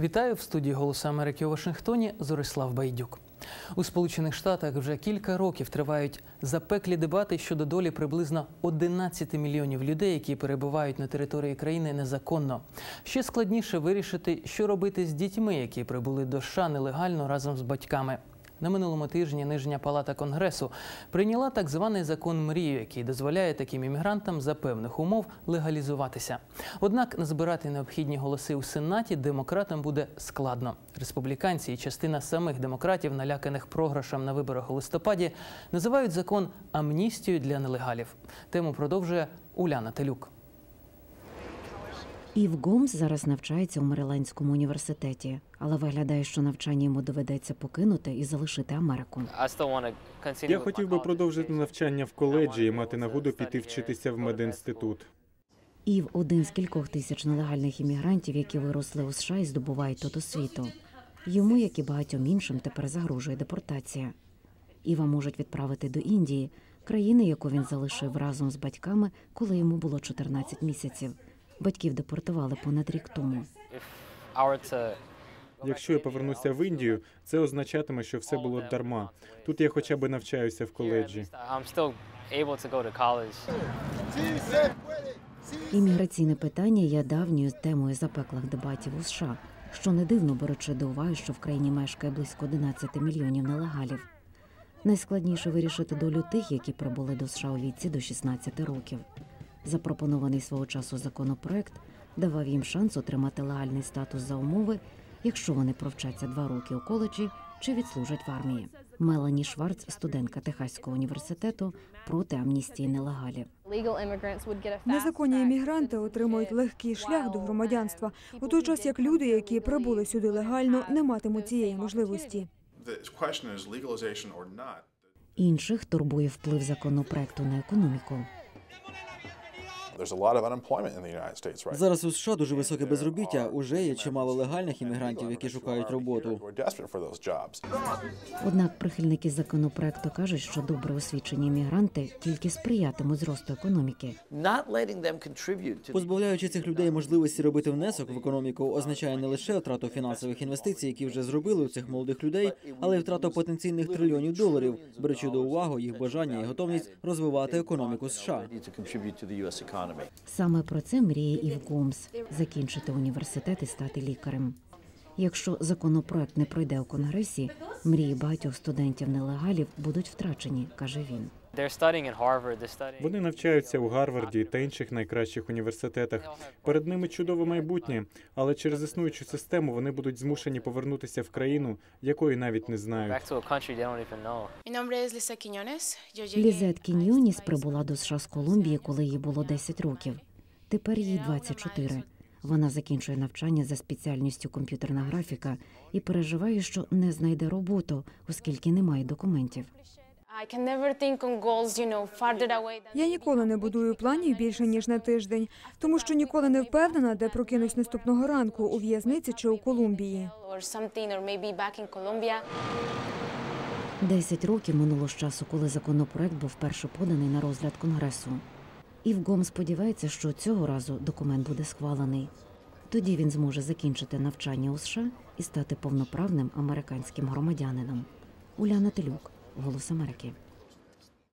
Вітаю в студії Голосу Америки у Вашингтоні. Зорислав Байдюк. У Сполучених Штатах вже кілька років тривають запеклі дебати щодо долі приблизно 11 мільйонів людей, які перебувають на території країни незаконно. Ще складніше вирішити, що робити з дітьми, які прибули до США нелегально разом з батьками. На минулому тижні Нижня палата Конгресу прийняла так званий закон мрію, який дозволяє таким іммігрантам за певних умов легалізуватися. Однак назбирати необхідні голоси у Сенаті демократам буде складно. Республіканці і частина самих демократів, наляканих програшем на виборах у листопаді, називають закон амністією для нелегалів. Тему продовжує Уляна Телюк. Ів Гомс зараз навчається у Мерилендському університеті, але виглядає, що навчання йому доведеться покинути і залишити Америку. Я хотів би продовжити навчання в коледжі і мати нагоду піти вчитися в медінститут. Ів один з кількох тисяч нелегальних іммігрантів, які виросли у США і здобувають тут освіту. Йому, як і багатьом іншим, тепер загрожує депортація. Іва можуть відправити до Індії, країни, яку він залишив разом з батьками, коли йому було 14 місяців. Батьків депортували понад рік тому. Якщо я повернуся в Індію, це означатиме, що все було дарма. Тут я хоча б навчаюся в коледжі. Імміграційне питання є давньою темою запеклих дебатів у США, що не дивно беручи до уваги, що в країні мешкає близько 11 мільйонів нелегалів. Найскладніше вирішити долю тих, які прибули до США у віці до 16 років. Запропонований свого часу законопроект давав їм шанс отримати легальний статус за умови, якщо вони провчаться два роки у коледжі чи відслужать в армії. Мелані Шварц, студентка Техаського університету, проти амністії нелегалів. Незаконні іммігранти отримують легкий шлях до громадянства, у той час як люди, які прибули сюди легально, не матимуть цієї можливості. Інших турбує вплив законопроекту на економіку. Зараз у США дуже високе безробіття. Уже є чимало легальних іммігрантів, які шукають роботу. We're desperate for those jobs. Однак прихильники законопроекту кажуть, що добре освічені іммігранти тільки сприятимуть зросту економіки. not letting them contribute to the Позбавляючи цих людей можливості робити внесок в економіку, означає не лише втрату фінансових інвестицій, які вже зробили у цих молодих людей, але й втрату потенційних трильйонів доларів, беручи до уваги їх бажання і готовність розвивати економіку США. Саме про це мріє і Гумс – закінчити університет і стати лікарем. Якщо законопроект не пройде у конгресі, мрії багатьох студентів нелегалів будуть втрачені, каже він. Вони навчаються у Гарварді та інших найкращих університетах. Перед ними чудове майбутнє, але через існуючу систему вони будуть змушені повернутися в країну, якої навіть не знають. Лізет a Кіньйоніс прибула до США з Колумбії, коли їй було 10 років. Тепер їй 24. Вона закінчує навчання за спеціальністю комп'ютерна графіка і переживає, що не знайде роботу, оскільки немає документів. I can never think on goals, you know, farther away than Я ніколи не будую планів більше ніж на тиждень, тому що ніколи не впевнена, де прокинусь наступного ранку у в'язниці чи у Колумбії. Десять років минуло з часу, коли законопроект був вперше поданий на розгляд конгресу. Івгом сподівається, що цього разу документ буде схвалений. Тоді він зможе закінчити навчання у США і стати повноправним американським громадянином. Уляна Телюк, Голос Америки.